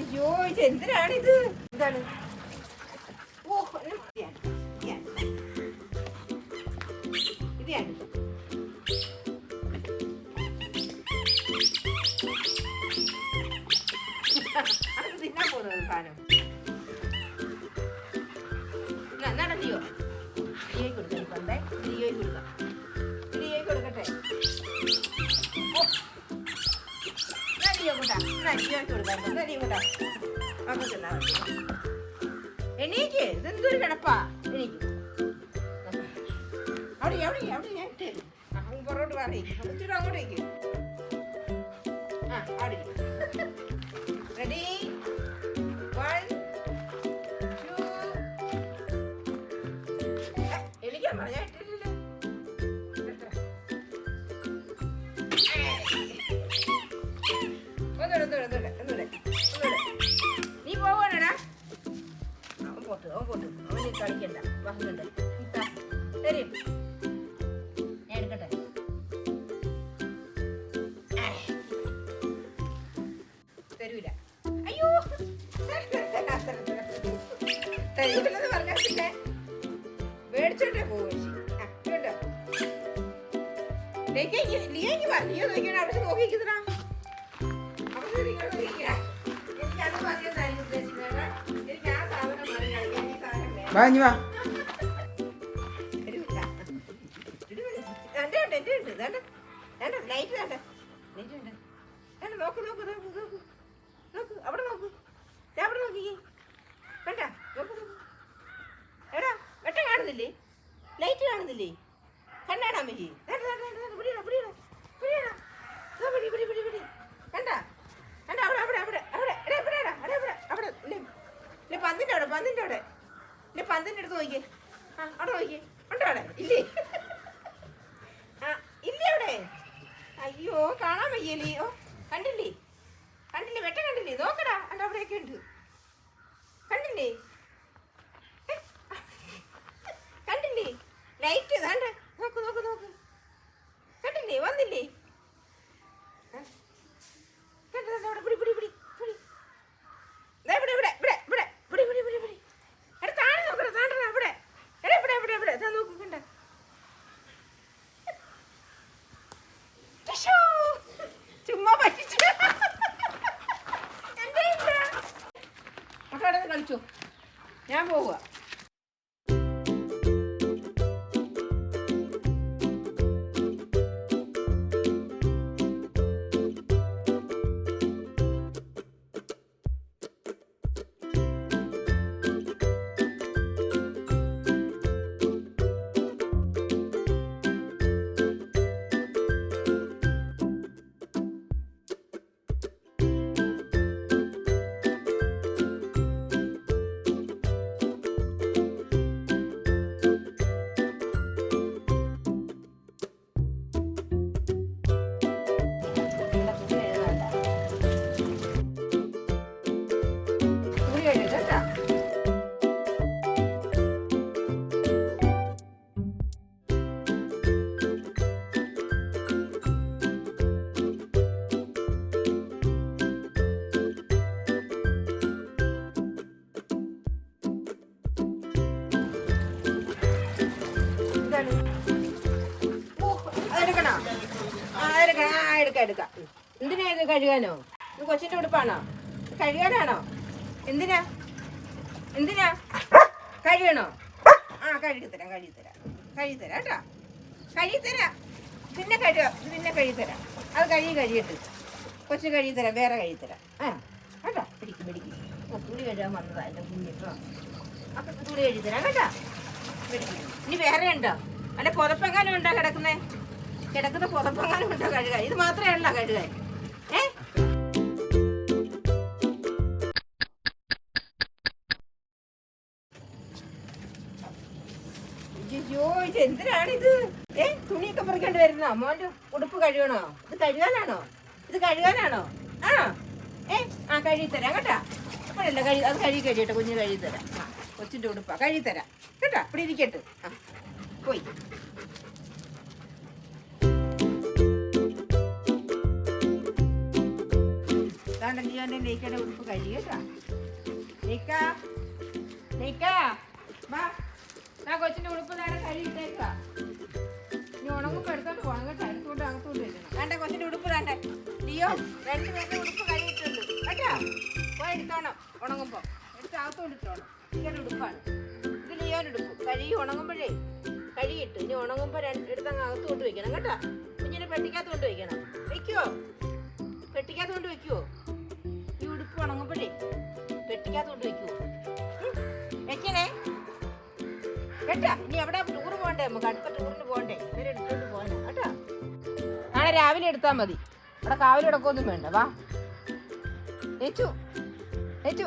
അയ്യോ ഇത് എന്തിനാണിത്? എന്താണ് ഓ ഇതാണ്. ഇതാണ് അത് തിന്നാൻ പോകുന്നത് സാധനം. എന്നാ ചെയ്യോ ലിയോയ്ക്ക് കൊടുക്കാം ലിയോയ്ക്ക് കൊടുക്കട്ടെ? കൂട്ടാ എന്നാ ലിയോയ്ക്ക് കൊടുക്കാം ലിയോ കൂട്ടാ നമുക്ക് തിന്നാ മതി. എണീക്ക്. ഇതെന്തൊരു കിടപ്പാ. എണീക്ക്. അവിടെ അവിടെ അവിടെ ഞാൻ പുറകോട്ട് മാറി ഇച്ചിരി അങ്ങോട്ടേക്ക് ആ റെഡി വൺ ടു എണീക്കാൻ പറഞ്ഞാ പോട്ട് അവൻ പോട്ട് അവന് കളിക്കണ്ട. വഹുന്നുണ്ട് തരും ഞാൻ എടുക്കട്ടെ? തരൂല. അയ്യോ. തരൂലെന്ന് പറഞ്ഞാ പിന്നെ ആ കേട്ടോ ലിയക്ക് ലിയ നോക്കിയാണ് അവിടെ നോക്കിക്കുന്നതാ ലൈറ്റ് ഉണ്ട്. ദാണ്ടെ, നോക്ക്, നോക്ക്, നോക്ക്, നോക്ക്. നോക്ക്, അവിടെ നോക്ക്. ദേ അവിടെ നോക്കിക്കേ. കണ്ട? നോക്ക്. എടാ, വെട്ടം കാണുന്നില്ലേ? ലൈറ്റ് കാണുന്നില്ലേ? കണ്ണാടാ അമ്മയ്ക്ക്. ദാ അവിടെ അവിടെ, അവിടെ, പന്തിന്റെ അടുത്ത് നോക്കിയേ. ആ അവിടെ നോക്കിയേ. ഉണ്ടോ അവിടെ? ഇല്ലേ? ആ ഇല്ലേ അവിടെ? അയ്യോ കാണാൻ വയ്യല്ലേ? ഓ കണ്ടില്ലേ? കണ്ടില്ലേ? വെട്ട കണ്ടില്ലേ? നോക്കടാ അണ്ട അവിടെയൊക്കെ ഉണ്ട്. കണ്ടില്ലേ? കണ്ടില്ലേ? ലൈറ്റ് ദാണ്ട നോക്ക് നോക്ക് നോക്ക്. കണ്ടില്ലേ? വന്നില്ലേ ആ? കണ്ടോ, ദാണ്ട അവിടെ പിടി പിടി പിടി പിടി ദേ ഇവിടെ ഇവിടെ ഇവിടെ ഇവിടെ പിടി പിടി പിടി പിടി എടാ താഴെ നോക്കടാ താഴെ ഇവിടെ എടാ ഇവിടെ ഇവിടെ ഇവിടെ ദാ നോക്ക് കണ്ട ടിഷ്യൂ. ചുമ്മാ പറ്റിച്ചു എന്റെ ഇല്ല. മക്കളെ അവിടെ നിന്ന് കളിച്ചോ ഞാൻ പോവുക എടുക്കാം. എടുക്കാം. എന്തിനാ ഇത് കഴുകാനോ? ഇത് കൊച്ചിന്റെ ഉടുപ്പാണോ? കഴുകാനാണോ? എന്തിനാ? എന്തിനാ? കഴുകണോ? ആ കഴുകി തരാം കഴുകി തരാം കഴുകി തരാം കേട്ടോ. കഴുകി തരാം പിന്നെ കഴുകാം. പിന്നെ കഴുകി തരാം അത് കഴുകി കഴിയിട്ട് കൊച്ചു കഴുകി തരാം വേറെ കഴുകി തരാം ആ കേട്ടോ? പിടിക്കും പിടിക്കും. തുണി കഴുകാൻ വന്നതാ എന്റെ കുഞ്ഞിട്ടോ അപ്പം തുണി കഴുകി തരാം കേട്ടോ. പിടിക്കും. ഇനി വേറെ ഉണ്ടോ? അല്ല പുതപ്പെങ്ങാനും ഉണ്ടോ കിടക്കുന്നേ? കിടക്കുന്ന പുതപ്പെങ്ങാനും ഉണ്ടോ കഴുകാൻ ഇത് മാത്രമേ ഉള്ള കഴുകാൻ. ഏ? അയ്യോ ഇത് എന്തിനാണിത്? ഏ തുണിയൊക്കെ പറിക്കേണ്ടി വരുന്നോ? മോന്റെ ഉടുപ്പ് കഴുകണോ? ഇത് കഴുകാനാണോ? ഇത് കഴുകാനാണോ? ആ. ഏ ആ കഴുകി തരാം കേട്ടാ. അപ്പോഴല്ല കഴി അത് കഴുകി കഴിയട്ടെ കുഞ്ഞ് കഴുകി തരാം ആ കൊച്ചിന്റെ ഉടുപ്പാ. കഴുകി തരാം കേട്ടാ? ഇവിടെ ഇരിക്കട്ടെ. ആ പോയി. അതാണ്ട് നീ ഉടുപ്പ് കഴി കേട്ടാ. ലേക്ക ലേക്ക വാ. ഉടുപ്പ് നേരെ കഴിയിട്ടേക്കാ നീ ഉണങ്ങുമ്പോൾ എടുത്തോണ്ട് പോകണം കേട്ടോ. എടുത്തോണ്ട് അകത്തോണ്ട് കൊച്ചിന്റെ ഉടുപ്പ് വേണ്ട? ലിയോ രണ്ട് പേരുടെ ഉടുപ്പ് കഴിയിട്ടുണ്ട് കേട്ടോ? പോയി എടുത്തോണം ഉണങ്ങുമ്പോൾ എടുത്ത് അകത്തോണ്ട് ഇട്ടോണം. ലിയോയുടെ ഉടുപ്പാണ്. ഇത് ലിയോയുടെ ഉടുപ്പ്. കഴുകി ഉണങ്ങുമ്പോഴേ കഴുകിയിട്ട് ഇനി ഉണങ്ങുമ്പോൾ രണ്ട് എടുത്തങ്ങ് അകത്ത് കൊണ്ട് കേട്ടോ. കുഞ്ഞിനെ പെട്ടിക്കകത്ത് കൊണ്ട് വെക്കണം. വെക്കുവോ? പെട്ടിക്കകത്ത് കൊണ്ട് പെട്ടിക്കകത്ത് കൊണ്ട് വെക്കുവോ. വെക്കണേ കേട്ടാ? ഇനി എവിടെ ടൂർ പോകണ്ടേ? നമുക്ക് അടുത്ത ടൂറിന് പോകണ്ടേ? ഇവരെ എടുത്തോണ്ട് പോകണം കേട്ടാ? നാളെ രാവിലെ എടുത്താൽ മതി. അവിടെ കാവിലെടുക്കൊന്നും വേണ്ട. വാ. ഏച്ചു ഏച്ചു